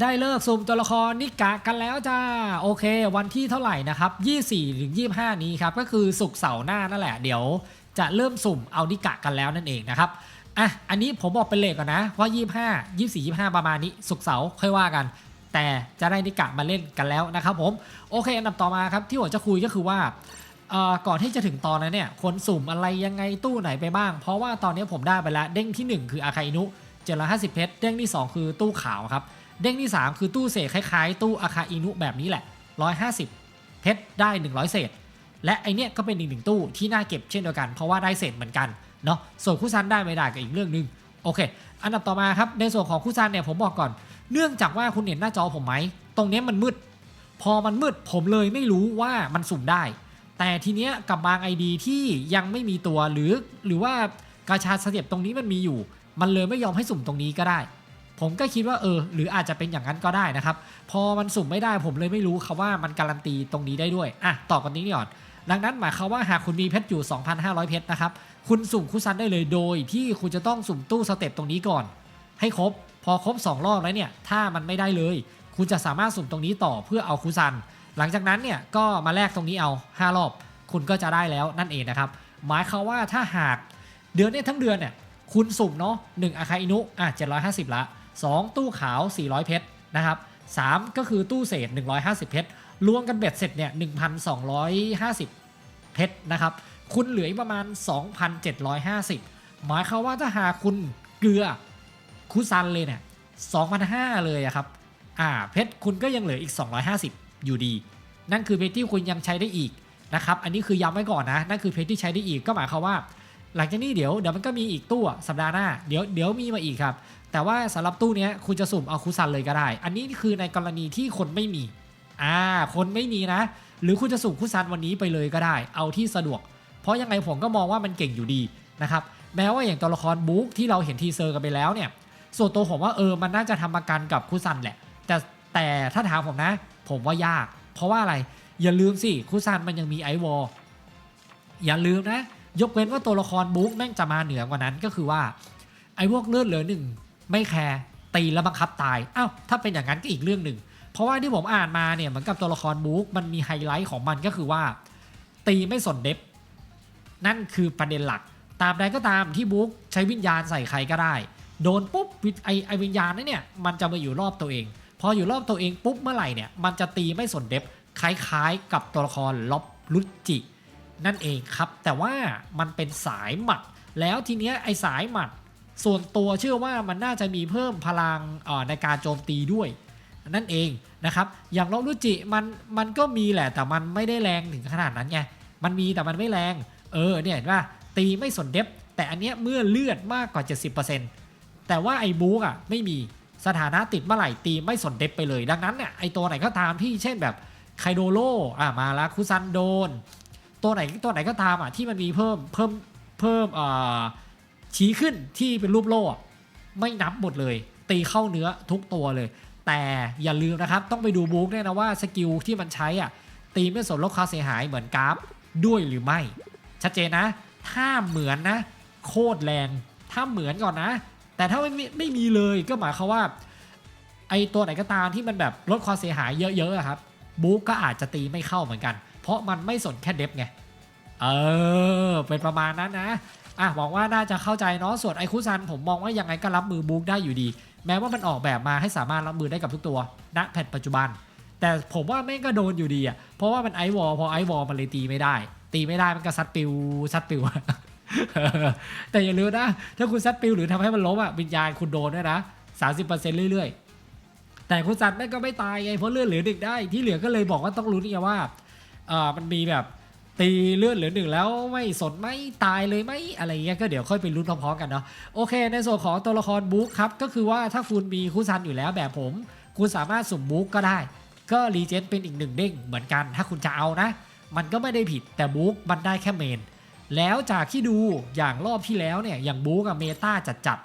ได้เลิกสุ่มตัวละครนิกะกันแล้วจ้า โอเค วันที่เท่าไหร่นะครับ 24 ถึง 25 นี้ครับ ก็คือสุกร์เสาร์หน้านั่นแหละ เดี๋ยวจะเริ่มสุ่มเอานิกะกันแล้วนั่นเองนะครับ อะ อันนี้ผมบอกเป็นเลขก่อนนะว่า 25 24 25 ประมาณนี้ สุกร์เสาร์ค่อยว่ากัน แต่จะได้นิกะมาเล่นกันแล้วนะครับผม โอเค อันดับต่อมาครับที่ผมจะคุยก็คือว่าเอ่อก่อนที่จะถึงตอนนั้นเนี่ยคนสุ่มอะไรยังไงตู้ไหนไปบ้าง เพราะว่าตอนนี้ผมได้ไปแล้วเด้งที่ 1 คืออาคาอินุ750 เพชร เด้งที่ 2 คือตู้ขาวครับ เด้งที่ 3 คือตู้เศษคล้ายๆ ตู้อาคาอินุแบบนี้แหละ 150 เพชรได้ 100 เศษ และไอเนี้ยก็เป็นอีกหนึ่งตู้ที่น่าเก็บเช่นเดียวกัน เพราะว่าได้เศษเหมือนกันเนาะส่วนคู่ซันได้ไม่ได้ก็อีกเรื่องหนึ่งโอเค อันดับต่อมาครับในส่วนของคู่ซันเนี่ยผมบอกก่อน เนื่องจากว่าคุณเห็นหน้าจอผมไหมตรงเนี้ยมันมืด พอมันมืดผมเลยไม่รู้ว่ามันสุ่มได้ แต่ทีเนี้ยกับบาง ID ที่ยังไม่มีตัวหรือหรือว่ากาชาเสียรตรงนี้มันมีอยู่ มันเลยไม่ยอมให้สุ่มตรงนี้ก็ได้ ผมก็คิดว่าเออ หรืออาจจะเป็นอย่างนั้นก็ได้นะครับ พอมันสุ่มไม่ได้ผมเลยไม่รู้ครับว่ามันการันตีตรงนี้ได้ด้วยอะต่อกันนี้ก่อนดังนั้นหมายความว่าหากคุณมีเพชรอยู่ 2,500 เพชรนะครับ คุณสุ่มคูซันได้เลยโดยที่คุณจะต้องสุ่มตู้สเต็ปตรงนี้ก่อน ให้ครบ พอครบ 2 รอบแล้วเนี่ย ถ้ามันไม่ได้เลย คุณจะสามารถสุ่มตรงนี้ต่อเพื่อเอาคูซัน หลังจากนั้นเนี่ยก็มาแลกตรงนี้เอา 5 รอบ คุณก็จะได้แล้วนั่นเองนะครับ หมายความว่าถ้าหากเดือนนี้ทั้งเดือนเนี่ย คุณสุ่มเนาะ1อาคาอินุ อะ750 ละ 2 ตู้ขาว 400 เพชรนะครับ3ก็คือตู้เศษ 150 เพชรรวมกันเบ็ดเสร็จเนี่ย1,250 เพชรนะครับคุณเหลืออีกประมาณ 2,750 หมายความว่าถ้าหาคุณเกลือคูซันเลยเนี่ย2,500 เลยครับอ่าเพชรคุณก็ยังเหลืออีก 250 อยู่ดี นั่นคือเพชรที่คุณยังใช้ได้อีกนะครับ อันนี้คือย้ำไว้ก่อนนะ นั่นคือเพชรที่ใช้ได้อีกก็หมายความว่า หลังจากนี้เดี๋ยวเดี๋ยวมันก็มีอีกตู้สัปดาห์หน้าเดี๋ยวเดี๋ยวมีมาอีกครับ แต่ว่าสำหรับตู้นี้คุณจะสุ่มเอาคูซันเลยก็ได้ อันนี้คือในกรณีที่คนไม่มีอ่าคนไม่มีนะ หรือคุณจะสุ่มคูซันวันนี้ไปเลยก็ได้ เอาที่สะดวก เพราะยังไงผมก็มองว่ามันเก่งอยู่ดีนะครับแม้ว่าอย่างตัวละครบุ๊กที่เราเห็นทีเซอร์กันไปแล้วเนี่ยส่วนตัวผมว่าเออมันน่าจะทำประกันกับคูซันแหละ แต่แต่ถ้าถามผมนะ ผมว่ายาก เพราะว่าอะไรอย่าลืมสิคูซันมันยังมีไอวอลอย่าลืมนะ ยกเว้นว่าตัวละครบุ๊กแม่งจะมาเหนือกว่านั้นก็คือว่า ไอ้พวกเลือดเหลือหนึ่งไม่แคร์ตีแล้วบังคับตายอ้าวถ้าเป็นอย่างนั้นก็อีกเรื่องหนึ่งเพราะว่าที่ผมอ่านมาเนี่ยเหมือนกับตัวละครบุ๊กมันมีไฮไลท์ของมันก็คือว่า ตีไม่สนเดฟนั่นคือประเด็นหลัก ตามใดก็ตามที่บุ๊กใช้วิญญาณใส่ใครก็ได้ โดนปุ๊บไอไอวิญญาณนั่นเนี่ยมันจะมาอยู่รอบตัวเอง พออยู่รอบตัวเองปุ๊บเมื่อไหร่เนี่ยมันจะตีไม่สนเดฟคล้ายๆ กับตัวละครล็อบลุจิ นั่นเองครับ แต่ว่ามันเป็นสายหมัด แล้วทีเนี้ยไอสายหมัด ส่วนตัวเชื่อว่ามันน่าจะมีเพิ่มพลังในการโจมตีด้วย นั่นเองนะครับ อย่างล็อบลุจิมันมันก็มีแหละแต่มันไม่ได้แรงถึงขนาดนั้นไงมันมีแต่มันไม่แรง เออเนี่ยเห็นป่ะตีไม่สนเดฟแต่อันเนี้ยเมื่อเลือดมากกว่า 70%แต่ว่าไอ้บู๊กอะไม่มีสถานะติดเมื่อไหร่ตีไม่สนเดฟไปเลย ดังนั้นเนี่ยไอ้ตัวไหนก็ตามที่เช่นแบบไคโดโลอะมาล้วคุซันโดน ตัวไหนตัวไหนก็ตามอะที่มันมีเพิ่มเพิ่มเพิ่มชี้ขึ้นที่เป็นรูปโล่ไม่นับหมดเลย ตีเข้าเนื้อทุกตัวเลย แต่อย่าลืมนะครับต้องไปดูบุ๊กเนี่ยนะว่าสกิลที่มันใช้อะตีไม่สนลดค่าเสียหายเหมือนกราฟด้วยหรือไม่ ชัดเจนนะ ถ้าเหมือนนะ โคตรแรงถ้าเหมือนก่อนนะ แต่ถ้าไม่ไม่มีเลยก็หมายความว่าไอตัวไหนก็ตามที่มันแบบลดความเสียหายเยอะๆครับบุ๊กก็อาจจะตีไม่เข้าเหมือนกัน เพราะมันไม่สนแค่เดฟไง เออ เป็นประมาณนั้นนะ อะหวังว่าน่าจะเข้าใจเนาะ ส่วนไอคุซันผมมองว่ายังไงก็รับมือบุ๊กได้อยู่ดี แม้ว่ามันออกแบบมาให้สามารถรับมือได้กับทุกตัวณแพทปัจจุบัน แต่ผมว่าแม่งก็โดนอยู่ดีอะ เพราะว่ามันไอวอลพอไอวอลมันเลยตีไม่ได้ ตีไม่ได้มันก็ซัดปิวซัดปิวแต่อย่าลืมนะ ถ้าคุณซัดปิวหรือทำให้มันล้มอะวิญญาณคุณโดนด้วยนะ30%เรื่อยๆ แต่คุณซันแม่งก็ไม่ตายไงเพราะเลือดเหลือหนึ่งได้ที่เหลือก็เลยบอกว่าต้องรู้นี่ว่า เอ่อมันมีแบบตีเลือดเหลือหนึ่งแล้วไม่สนไม่ตายเลยไหมอะไรเงี้ยก็เดี๋ยวค่อยไปลุ้นพร้อมๆกันเนาะโอเค ในส่วนของตัวละครบุ๊กครับก็คือว่าถ้าคุณมีคู่ซันอยู่แล้วแบบผม คุณสามารถสุ่มบุ๊กก็ได้ ก็รีเจนเป็นอีกหนึ่งเด้งเหมือนกันถ้าคุณจะเอานะ มันก็ไม่ได้ผิดแต่บุ๊กมันได้แค่เมน แล้วจากที่ดูอย่างรอบที่แล้วเนี่ยอย่างบุ๊กอะเมตาจัดจัด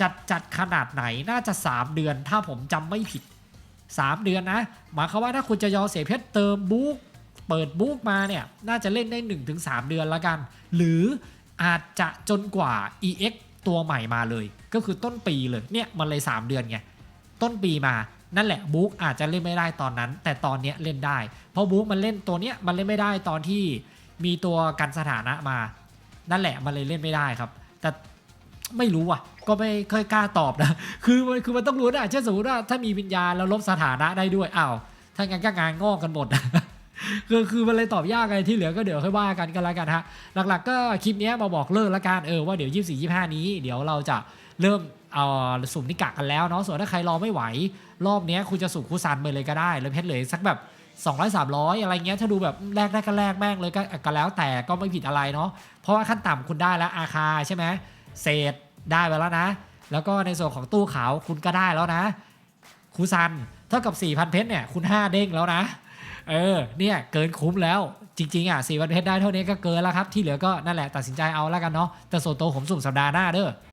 จัดจัดขนาดไหนน่าจะ 3 เดือนถ้าผมจำไม่ผิด 3 เดือนนะหมายความว่าถ้าคุณจะยอเสียเพชรเติมบุ๊ก เปิดบุ๊กมาเนี่ยน่าจะเล่นได้ 1-3 เดือนละกัน หรืออาจจะจนกว่า EX ตัวใหม่มาเลย ก็คือต้นปีเลยเนี่ยมันเลย 3 เดือนไงต้นปีมานั่นแหละบุ๊กอาจจะเล่นไม่ได้ตอนนั้น แต่ตอนเนี้ยเล่นได้ เพราะบุ๊กมันเล่นตัวเนี้ยมันเล่นไม่ได้ตอนที่มีตัวกันสถานะมา นั่นแหละมันเลยเล่นไม่ได้ครับ แต่ไม่รู้อะ ก็ไม่ค่อยกล้าตอบนะ คือมันคือมันต้องรู้นะเช่นสมมติว่าถ้ามีวิญญาณแล้วลบสถานะได้ด้วยอ้าวถ้างั้นก็งานงอกกันหมด คือคือมันเลยตอบยากไงที่เหลือก็เดี๋ยวค่อยว่ากันกันแล้วกันฮะหลักๆ ก็คลิปเนี้ยมาบอกเลิกล้วกันเออว่าเดี๋ยว24 25นี้เดี๋ยวเราจะเริ่มเอาสุ่มนิกะกันแล้วเนาะส่วนถ้าใครรอไม่ไหว รอบเนี้ยคุณจะสุ่มคูซันไปเลยก็ได้แล้วเพชรเลยสักแบบ200 300 อะไรเงี้ยถ้าดูแบบแลกได้ก็แลกแม่งเลยก็ก็แล้วแต่ก็ไม่ผิดอะไรเนาะเพราะว่าขั้นต่ำคุณได้แล้วอาคาใช่ไหมเศษได้ไปแล้วนะ แล้วก็ในส่วนของตู้ขาวคุณก็ได้แล้วนะคูซันเท่ากับ 4,000 เพชรเนี่ยคุณ 5 เด้งแล้วนะ เออเนี่ยเกินคุ้มแล้วจริงๆอะสีวันเพชรได้เท่านี้ก็เกินแล้วครับ ที่เหลือก็นั่นแหละตัดสินใจเอาแล้วกันเนาะแต่ส่วนตัวผมสุ่มสัปดาห์หน้าเด้อ